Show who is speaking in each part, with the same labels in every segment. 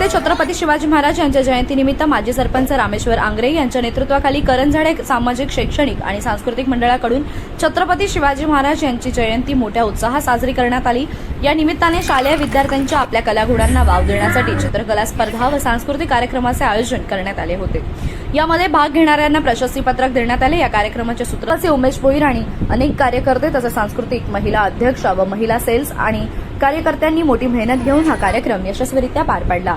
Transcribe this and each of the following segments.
Speaker 1: येथे छत्रपती शिवाजी महाराज यांच्या जयंतीनिमित्त माजी सरपंच रामेश्वर आंग्रे यांच्या नेतृत्वाखाली करंजाडे सामाजिक शैक्षणिक आणि सांस्कृतिक मंडळाकडून छत्रपती शिवाजी महाराज यांची जयंती मोठ्या उत्साहात साजरी करण्यात आली. या निमित्ताने शालेय विद्यार्थ्यांच्या आपल्या कलागुणांना वाव देण्यासाठी चित्रकला स्पर्धा व सांस्कृतिक कार्यक्रमाचे आयोजन करण्यात आले होते. यामध्ये भाग घेणाऱ्यांना प्रशस्तीपत्रक देण्यात आले. या कार्यक्रमाचे सूत्राचे उमेश भोईर आणि अनेक कार्यकर्ते तसेच सांस्कृतिक महिला अध्यक्ष व महिला सेल्स आणि कार्यकर्त्यांनी मोठी मेहनत घेऊन हा कार्यक्रम यशस्वीरित्या पार पाडला.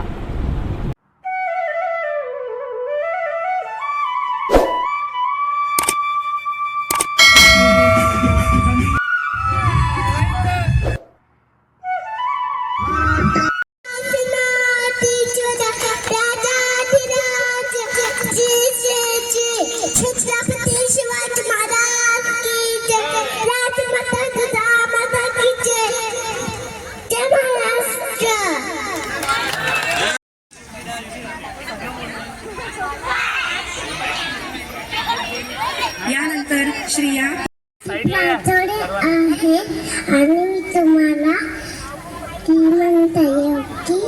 Speaker 2: श्रिया
Speaker 3: राजोडे आहे आणि मी तुम्हाला ती म्हणता येऊ की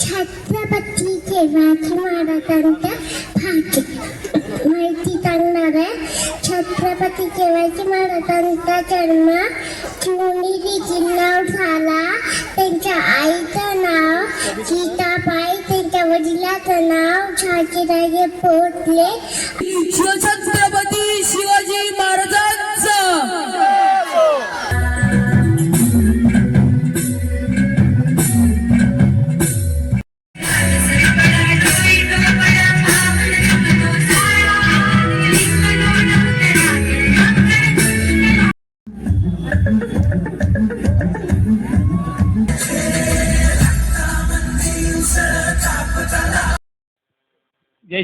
Speaker 3: छत्रपती शिवाजी महाराजांच्या भाजी माहिती सांगणार आहे? छत्रपती शिवाजी महाराजांचा जन्म शिवनेरी जिल्ह्यावर झाला. त्यांच्या आईचं नाव सीताबाई त्यांच्या वडिलाचं नाव झाशीराजे पोचले
Speaker 2: शिवछत्रपती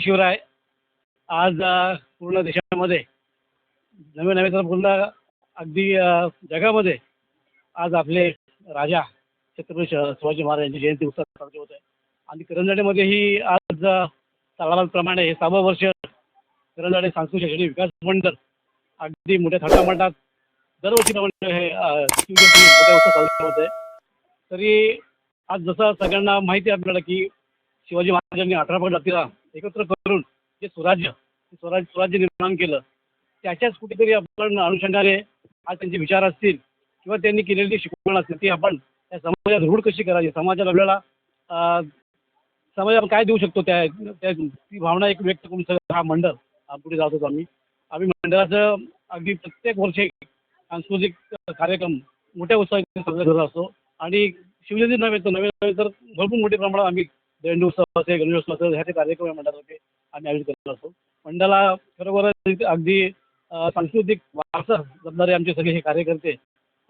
Speaker 4: शिवराय. आज पूर्ण देशामध्ये नवे नवे तर पूर्ण अगदी जगामध्ये आज आपले राजा छत्रपती शिवाजी महाराज यांची जयंती उत्सव साजरे होत आहे. आणि करंजाडेमध्येही आज अ, हे सहावं वर्ष करंजाडे सांस्कृतिक शैक्षणिक विकास मंडळ अगदी मोठ्या थाटामाटात दरवर्षीप्रमाणे हे शिवजयंती मोठ्या उत्सव साजरे होत आहे. तरी आज जसं सगळ्यांना माहिती आहे आपल्याला की शिवाजी महाराजांनी अठरा पगड जातीला एकत्र करून जे स्वराज्य स्वराज्य स्वराज्य निर्माण केलं त्याच्याच कुठेतरी आपण अनुषंगाने आज त्यांचे विचार असतील किंवा त्यांनी केलेली शिकवण असतील ती आपण त्या समाजात रूढ कशी करायची समाजात आपल्याला अं, समाजाला काय देऊ शकतो त्या त्या ती भावना एक व्यक्त करून सगळं हा मंडळ हा पुढे जात होतो आम्ही. आम्ही मंडळाचं अगदी प्रत्येक वर्षी सांस्कृतिक कार्यक्रम मोठ्या उत्साहात साजरा करत असतो. आणि शिवजयंती नव्हे तर नव्हे नव्हे तर भरपूर मोठ्या प्रमाणात आम्ही दंड उत्सव असेल गणेश उत्सव असेल ह्याचे कार्यक्रम या मंडळातर्फे आम्ही आयोजित करत असतो. मंडळाला खरोखरच अगदी सांस्कृतिक वारसा जपणारे आमचे सगळे हे कार्यकर्ते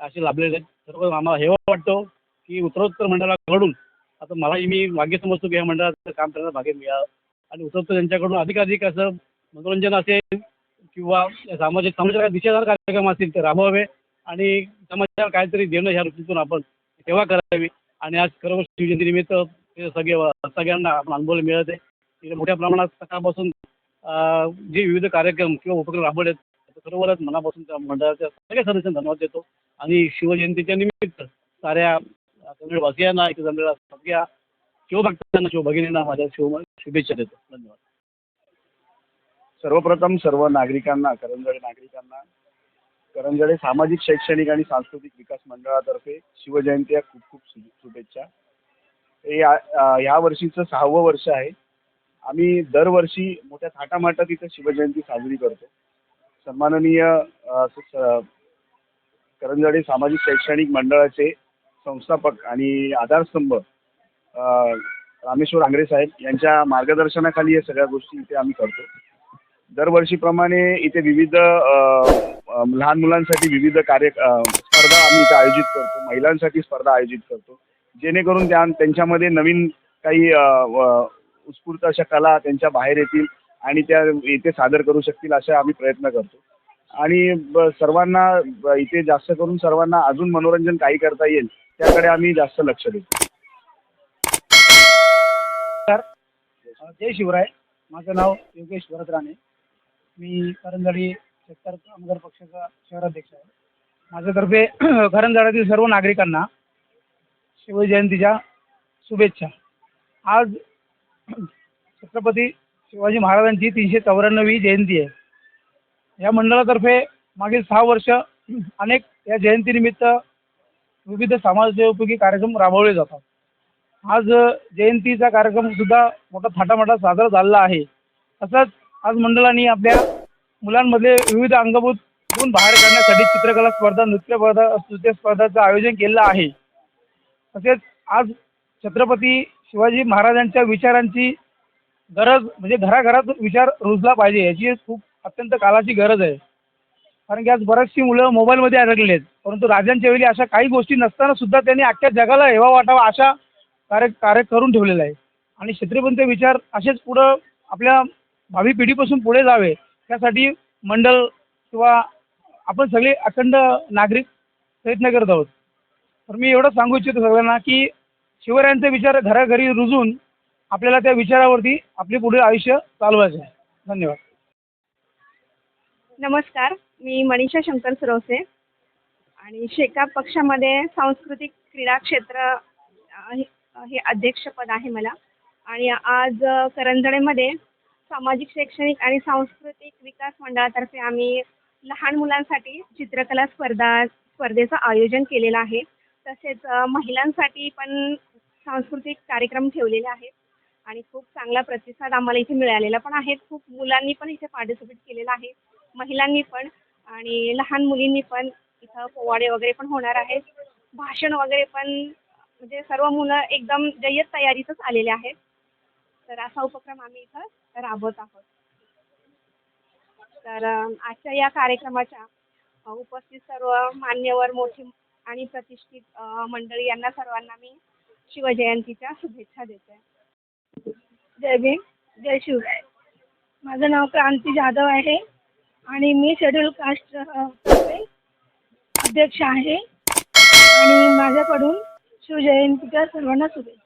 Speaker 4: असे लाभलेले आहेत. खरोखर आम्हाला हेवा वाटतो की उत्तरोत्तर मंडळाकडून आता मलाही मी भाग्य समजतो की या मंडळाचं काम करायला भाग्य मिळावं आणि उत्तरोत्तर त्यांच्याकडून अधिकाधिक असं मनोरंजन असेल किंवा सामाजिक समाजाला दिशेदार कार्यक्रम असतील ते राबवावे आणि समाजाला काहीतरी देणं ह्या वृत्तीतून आपण सेवा करावी. आणि आज खरोखर शिवजयंतीनिमित्त हे सगळे सगळ्यांना आपण अनुभवायला मिळत. आहे तिथे मोठ्या प्रमाणात सकाळपासून जे विविध कार्यक्रम किंवा उपक्रम राबवले आहेत खरोखरच मनापासून त्या मंडळाच्या सगळ्या सदस्यांना धन्यवाद देतो. आणि शिवजयंतीच्या निमित्त साऱ्या वासियांना इथे जमलेल्या सगळ्या शिवभक्तांना शिवभगिनींना माझ्या शिव शुभेच्छा देतो. धन्यवाद.
Speaker 5: सर्वप्रथम सर्व नागरिकांना करंजडे नागरिकांना करंजडे सामाजिक शैक्षणिक आणि सांस्कृतिक विकास मंडळातर्फे शिवजयंती खूप खूप शुभेच्छा. या या वर्षीचं सहावं वर्ष आहे. आम्ही दरवर्षी मोठ्या थाटामाटात इथं शिवजयंती साजरी करतो. सन्माननीय करंजाडे स- सामाजिक शैक्षणिक मंडळाचे संस्थापक आणि आधारस्तंभ रामेश्वर आंग्रे साहेब यांच्या मार्गदर्शनाखाली या सगळ्या गोष्टी इथे आम्ही करतो. दरवर्षीप्रमाणे इथे विविध लहान मुलांसाठी विविध कार्य स्पर्धा आम्ही इथे आयोजित करतो. महिलांसाठी स्पर्धा आयोजित करतो. जेणेकरून त्या त्यांच्यामध्ये नवीन काही उत्स्फूर्त अशा कला त्यांच्या बाहेर येतील आणि त्या इथे सादर करू शकतील असे आम्ही प्रयत्न करतो. आणि ब- सर्वांना इथे जास्त करून सर्वांना अजून मनोरंजन काही करता येईल त्याकडे आम्ही जास्त लक्ष देतो.
Speaker 6: सर जय शिवराय. माझं नाव योगेश भरत राणे मी करंजाडी शेतकरी कामगार पक्षाचा शहराध्यक्ष आहे. माझ्यातर्फे करंजाड्यातील सर्व नागरिकांना शिवजयंतीच्या शुभेच्छा. आज छत्रपती शिवाजी महाराजांची तीनशे चौऱ्याण्णवी जयंती आहे. या मंडळातर्फे मागील सहा वर्ष अनेक या जयंतीनिमित्त विविध समाजोपयोगी कार्यक्रम राबवले जातात. आज जयंतीचा कार्यक्रम सुद्धा मोठा थाटामाटा साजरा झालेला आहे. तसंच आज मंडळाने आपल्या मुलांमध्ये विविध अंगभूत गुण बाहेर काढण्यासाठी चित्रकला स्पर्धा नृत्य स्पर्धा नृत्य स्पर्धाचं आयोजन केलेलं आहे. तसेच आज छत्रपती शिवाजी महाराजांच्या विचारांची गरज म्हणजे घराघरात विचार रुजला पाहिजे याची खूप अत्यंत काळाची गरज आहे. कारण की आज बरीचशी मुलं मोबाईलमध्ये अडकलेली आहेत परंतु राजांच्या वेळी अशा काही गोष्टी नसताना सुद्धा त्यांनी अख्ख्या जगाला हेवा वाटावा अशा कार्य कार्य करून ठेवलेलं आहे. आणि छत्रपतींचे विचार असेच पुढं आपल्या भावी पिढीपासून पुढे जावे त्यासाठी मंडळ किंवा आपण सगळे अखंड नागरिक प्रयत्न करत आहोत. तर मी एवढं सांगू इच्छितो सगळ्यांना की शिवरायांचे विचार घराघरी रुजून आपल्याला त्या विचारावरती आपले पुढे आयुष्य चालवायचं आहे. धन्यवाद.
Speaker 7: नमस्कार मी मनीषा शंकर सुरवसे. आणि शेकाप पक्षामध्ये सांस्कृतिक क्रीडा क्षेत्र हे हे अध्यक्षपद आहे मला. आणि आज करंजळेमध्ये सामाजिक शैक्षणिक आणि सांस्कृतिक विकास मंडळातर्फे आम्ही लहान मुलांसाठी चित्रकला स्पर्धा स्पर्धेचं आयोजन केलेलं आहे. तसेच महिलांसाठी पण सांस्कृतिक कार्यक्रम ठेवलेले आहेत आणि खूप चांगला प्रतिसाद आम्हाला इथे मिळालेला पण आहे. खूप मुलांनी पण इथे पार्टिसिपेट केलेलं आहे. महिलांनी पण आणि लहान मुलींनी पण इथं पोवाडे वगैरे पण होणार आहेत. भाषण वगैरे पण म्हणजे सर्व मुलं एकदम जय्यत तयारीतच आलेले आहेत. तर असा उपक्रम आम्ही इथं राबवत आहोत. तर आजच्या या कार्यक्रमाच्या उपस्थित सर्व मान्यवर मोठी आणि प्रतिष्ठित मंडळी यांना सर्वांना मी शिवजयंतीच्या शुभेच्छा देते.
Speaker 8: जय भीम जय शिवराय. माझं नाव क्रांती जाधव आहे आणि मी शेड्यूल कास्ट अध्यक्ष आहे. आणि माझ्याकडून शिवजयंतीच्या सर्वांना शुभेच्छा.